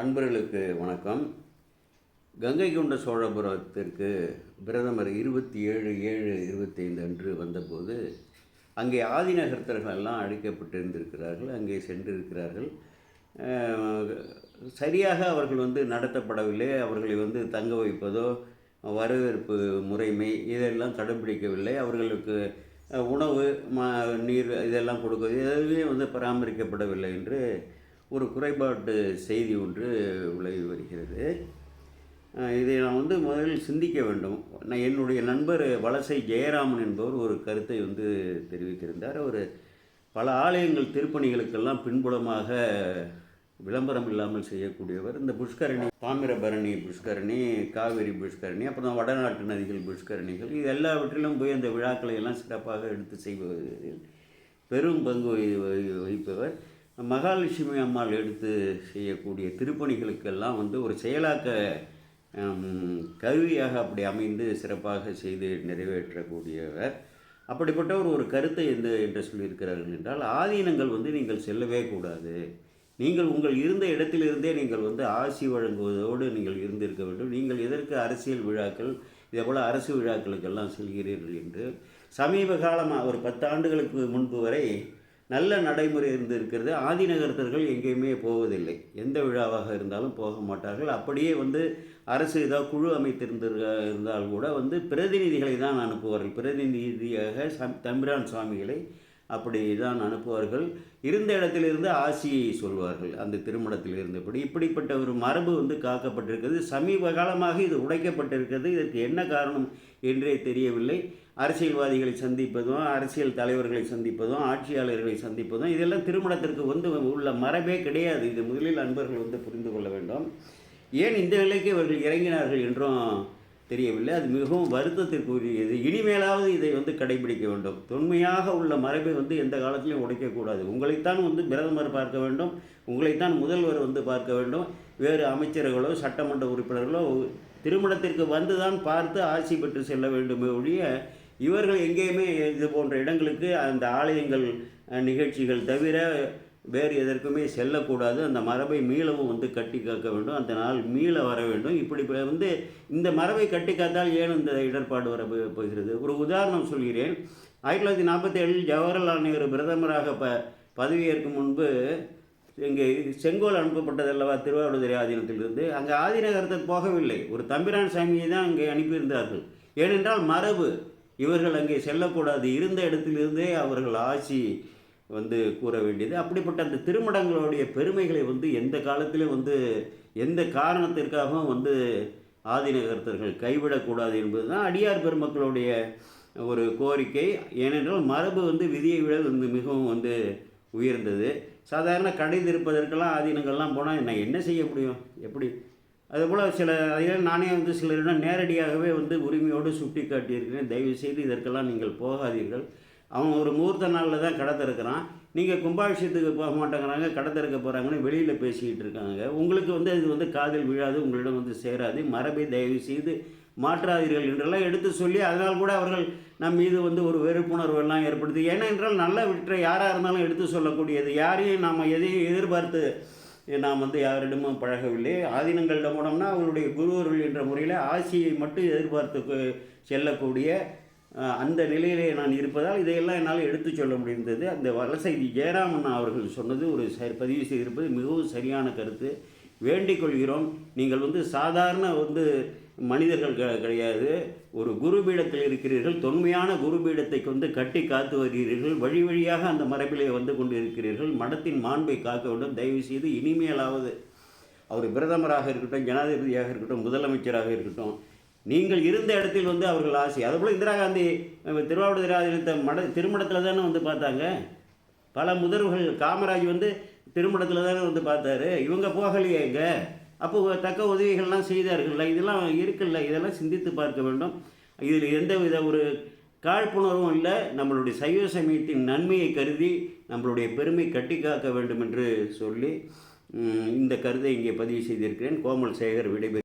அன்பர்களுக்கு வணக்கம். கங்கை கொண்ட சோழபுரத்திற்கு பிரதமர் இருபத்தி ஏழு ஏழு இருபத்தைந்து அன்று வந்தபோது அங்கே ஆதிநகர்த்தர்கள் எல்லாம் அழைக்கப்பட்டிருந்திருக்கிறார்கள் அங்கே சென்றிருக்கிறார்கள். சரியாக அவர்கள் வந்து நடத்தப்படவில்லை. அவர்களை வந்து தங்க வைப்பதோ வரவேற்பு முறைமை இதெல்லாம் கடைபிடிக்கவில்லை அவர்களுக்கு உணவு ம நீர் இதெல்லாம் கொடுக்குவது எதுவுமே வந்து பராமரிக்கப்படவில்லை என்று ஒரு குறைபாட்டு செய்தி ஒன்று விளைவி வருகிறது. இதை நான் வந்து முதலில் சிந்திக்க வேண்டும். நான் என்னுடைய நண்பர் வலசை ஜெயராமன் என்பவர் ஒரு கருத்தை வந்து தெரிவித்திருந்தார். அவர் பல ஆலயங்கள் திருப்பணிகளுக்கெல்லாம் பின்புலமாக விளம்பரம் இல்லாமல் செய்யக்கூடியவர். இந்த புஷ்கரணி தாமிரபரணி புஷ்கரணி காவிரி புஷ்கரணி அப்புறம் வடநாட்டு நதிகள் புஷ்கரணிகள் இது எல்லாவற்றிலும் போய் அந்த விழாக்களை எல்லாம் சிறப்பாக எடுத்து செய்வதில் பெரும் பங்கு வகி- வகி- வகிப்பவர். மகாலட்சுமி அம்மாள் எடுத்து செய்யக்கூடிய திருப்பணிகளுக்கெல்லாம் வந்து ஒரு செயலாக்க கருவியாக அப்படி அமைந்து சிறப்பாக செய்து நிறைவேற்றக்கூடியவர். அப்படிப்பட்ட ஒரு கருத்தை எந்த என்று சொல்லியிருக்கிறார்கள் என்றால் ஆதீனங்கள் வந்து நீங்கள் செல்லவே கூடாது. நீங்கள் உங்கள் இருந்த இடத்திலிருந்தே நீங்கள் வந்து ஆசி வழங்குவதோடு நீங்கள் இருந்திருக்க வேண்டும். நீங்கள் எதற்கு அரசியல் விழாக்கள் இதே போல் அரசு விழாக்களுக்கெல்லாம் செல்கிறீர்கள் என்று. சமீப காலமாக ஒரு பத்து ஆண்டுகளுக்கு முன்பு வரை நல்ல நடைமுறை இருந்திருக்கிறது. ஆதிநகரத்தர்கள் எங்கேயுமே போவதில்லை. எந்த விழாவாக இருந்தாலும் போக மாட்டார்கள். அப்படியே வந்து அரசு ஏதாவது குழு அமைத்திருந்த இருந்தால் கூட வந்து பிரதிநிதிகளை தான் அனுப்புவார்கள். பிரதிநிதியாக சம் தம்பிரான் சுவாமிகளை அப்படி தான் அனுப்புவார்கள். இருந்த இடத்திலிருந்து ஆசியை சொல்வார்கள். அந்த திருமணத்தில் இருந்தபடி இப்படிப்பட்ட ஒரு மரபு வந்து காக்கப்பட்டிருக்கிறது. சமீப காலமாக இது உடைக்கப்பட்டிருக்கிறது. இதற்கு என்ன காரணம் என்றே தெரியவில்லை. அரசியல்வாதிகளை சந்திப்பதும் அரசியல் தலைவர்களை சந்திப்பதும் ஆட்சியாளர்களை சந்திப்பதும் இதெல்லாம் திருமணத்திற்கு வந்து உள்ள மரபே கிடையாது. இது முதலில் அன்பர்கள் வந்து புரிந்து கொள்ள வேண்டும். ஏன் இந்த நிலைக்கு இவர்கள் இறங்கினார்கள் என்றும் தெரியவில்லை. அது மிகவும் வருத்தத்திற்குரியது. இனிமேலாவது இதை வந்து கடைபிடிக்க வேண்டும். தொன்மையாக உள்ள மரபை வந்து எந்த காலத்திலையும் உடைக்கக்கூடாது. உங்களைத்தான் வந்து பிரதமர் பார்க்க வேண்டும். உங்களைத்தான் முதல்வர் வந்து பார்க்க வேண்டும். வேறு அமைச்சர்களோ சட்டமன்ற உறுப்பினர்களோ திருமணத்திற்கு வந்து தான் பார்த்து ஆசி பெற்று செல்ல வேண்டுமே ஒழிய இவர்கள் எங்கேயுமே இது போன்ற இடங்களுக்கு அந்த ஆலயங்கள் நிகழ்ச்சிகள் தவிர வேறு எதற்குமே செல்லக்கூடாது. அந்த மரபை மீளவும் வந்து கட்டி காக்க வேண்டும். அந்த நாள் மீள வர வேண்டும். இப்படி வந்து இந்த மரபை கட்டி காத்தால் ஏன் இந்த இடர்பாடு வர போகிறது? ஒரு உதாரணம் சொல்கிறேன். ஆயிரத்தி தொள்ளாயிரத்தி நாற்பத்தி ஏழில் ஜவஹர்லால் நேரு பிரதமராக ப பதவியேற்கும் முன்பு இங்கே செங்கோல் அனுப்பப்பட்டது அல்லவா? திருவாவடுதுறை ஆதீனத்திலிருந்து. அங்கே ஆதீனகரத்துக்கு போகவில்லை. ஒரு தம்பிரான் சாமியை தான் அங்கே அனுப்பியிருந்தார்கள். ஏனென்றால் மரபு இவர்கள் அங்கே செல்லக்கூடாது. இருந்த இடத்திலிருந்தே அவர்கள் ஆட்சி வந்து கூற வேண்டியது. அப்படிப்பட்ட அந்த திருமடங்களுடைய பெருமைகளை வந்து எந்த காலத்திலும் வந்து எந்த காரணத்திற்காகவும் வந்து ஆதிநகர்த்தர்கள் கைவிடக்கூடாது என்பது தான் அடியார் பெருமக்களுடைய ஒரு கோரிக்கை. ஏனென்றால் மரபு வந்து விதியை விட வந்து மிகவும் வந்து உயர்ந்தது. சாதாரண கடை திருப்பதற்கெல்லாம் ஆதீனங்கள்லாம் போனால் நான் என்ன செய்ய முடியும்? எப்படி? அதுபோல் சில அதிகாரி நானே வந்து சிலரிடம் நேரடியாகவே வந்து உரிமையோடு சுட்டி காட்டியிருக்கிறேன். தயவு செய்து இதற்கெல்லாம் நீங்கள் போகாதீர்கள். அவன் ஒரு முகூர்த்த நாளில் தான் கடை திறக்கிறான். நீங்கள் கும்பாபிஷேகத்துக்கு போக மாட்டேங்கிறாங்க கடை திறக்க போகிறாங்கன்னு வெளியில் பேசிக்கிட்டு இருக்காங்க. உங்களுக்கு வந்து அது வந்து காதில் விழாது உங்களிடம் வந்து சேராது. மரபை தயவு செய்து மாற்றாதீர்கள் என்றெல்லாம் எடுத்து சொல்லி அதனால் கூட அவர்கள் நம் மீது வந்து ஒரு வெறுப்புணர்வு எல்லாம் ஏனென்றால் நல்ல விற்ற யாராக இருந்தாலும் எடுத்து சொல்லக்கூடியது. யாரையும் நாம் எதையும் எதிர்பார்த்து நாம் வந்து யாரிடமும் பழகவில்லை. ஆதீனங்களிடம் போனோம்னா அவருடைய குருவர்கள் என்ற முறையில் ஆசியை மட்டும் எதிர்பார்த்து செல்லக்கூடிய அந்த நிலையிலே நான் இருப்பதால் இதையெல்லாம் என்னால் எடுத்துச் சொல்ல முடிந்தது. அந்த வலசை ஜெயராமன் அவர்கள் சொன்னது ஒரு ச பதிவு செய்திருப்பது மிகவும் சரியான கருத்து. வேண்டிக் கொள்கிறோம் நீங்கள் வந்து சாதாரண வந்து மனிதர்கள் க- கிடையாது. ஒரு குருபீடத்தில் இருக்கிறீர்கள். தொன்மையான குருபீடத்தை வந்து கட்டி காத்து வருகிறீர்கள். வழி வழியாக அந்த மரபிலே வந்து கொண்டு இருக்கிறீர்கள் மடத்தின் மாண்பை காக்க வேண்டும் தயவு செய்து இனிமேலாவது அவர் பிரதமராக இருக்கட்டும் ஜனாதிபதியாக இருக்கட்டும் முதலமைச்சராக இருக்கட்டும் நீங்கள் இருந்த இடத்தில் வந்து அவர்கள் ஆசை. அதுபோல் இந்திரா காந்தி திருவாவூர் திருவாவடுதுறை மட திருமணத்தில் தானே வந்து பார்த்தாங்க. பல முதல்வர்கள் காமராஜ் வந்து திருமணத்தில் தானே வந்து பார்த்தாரு. இவங்க போகலையே எங்க அப்போ தக்க உதவிகள்லாம் செய்தார்கள்ல. இதெல்லாம் இருக்குல்ல. இதெல்லாம் சிந்தித்து பார்க்க வேண்டும். இதில் எந்த வித ஒரு காழ்ப்புணர்வும் இல்லை. நம்மளுடைய சைவ சமயத்தின் நன்மையை கருதி நம்மளுடைய பெருமை கட்டி காக்க வேண்டும் என்று சொல்லி இந்த கருத்தை இங்கே பதிவு செய்திருக்கிறேன். கோமல் சேகர் விடைபெறுகிறேன்.